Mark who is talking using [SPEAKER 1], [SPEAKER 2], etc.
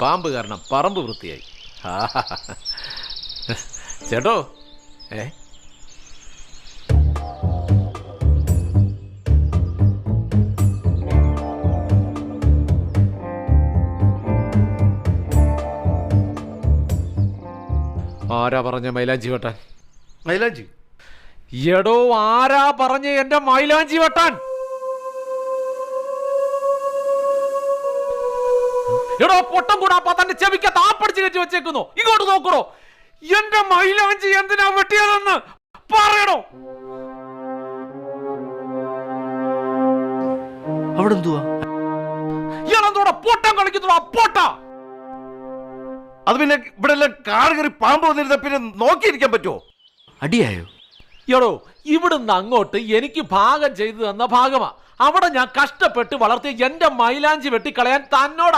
[SPEAKER 1] പാമ്പ് കാരണം പറമ്പ് വൃത്തിയായി. ചേട്ടോ? ഏ? ആരാ പറഞ്ഞ മൈലാഞ്ചി വെട്ടാൻ?
[SPEAKER 2] മൈലാഞ്ചി?
[SPEAKER 1] എടോ ആരാ പറഞ്ഞ എന്റെ മൈലാഞ്ചി വെട്ടാൻ? എടോ പൊട്ടം കൂടാപ്പ തന്റെ ചെവിക്ക് താപ്പടിച്ച് കയറ്റി വെച്ചേക്കുന്നു. ഇങ്ങോട്ട് നോക്കണോ എന്റെ മൈലാഞ്ചി എന്തിനാ വെട്ടിയതെന്ന് പറയണോ
[SPEAKER 2] അവിടെ എന്തുവാ
[SPEAKER 1] ഇയാളെന്തോടെ പൊട്ടം കളിക്കുന്നു പൊട്ട?
[SPEAKER 2] അത് പിന്നെ ഇവിടെ എല്ലാം കാട് കയറി പാമ്പ് വന്നിരുന്ന പിന്നെ നോക്കിയിരിക്കാൻ പറ്റുമോ അടിയായോ?
[SPEAKER 1] എടോ ഇവിടുന്ന് അങ്ങോട്ട് എനിക്ക് ഭാഗം ചെയ്തു തന്ന ഭാഗമാ. അവിടെ ഞാൻ കഷ്ടപ്പെട്ട് വളർത്തിയ എന്റെ മൈലാഞ്ചി വെട്ടിക്കളയാൻ തന്നോട്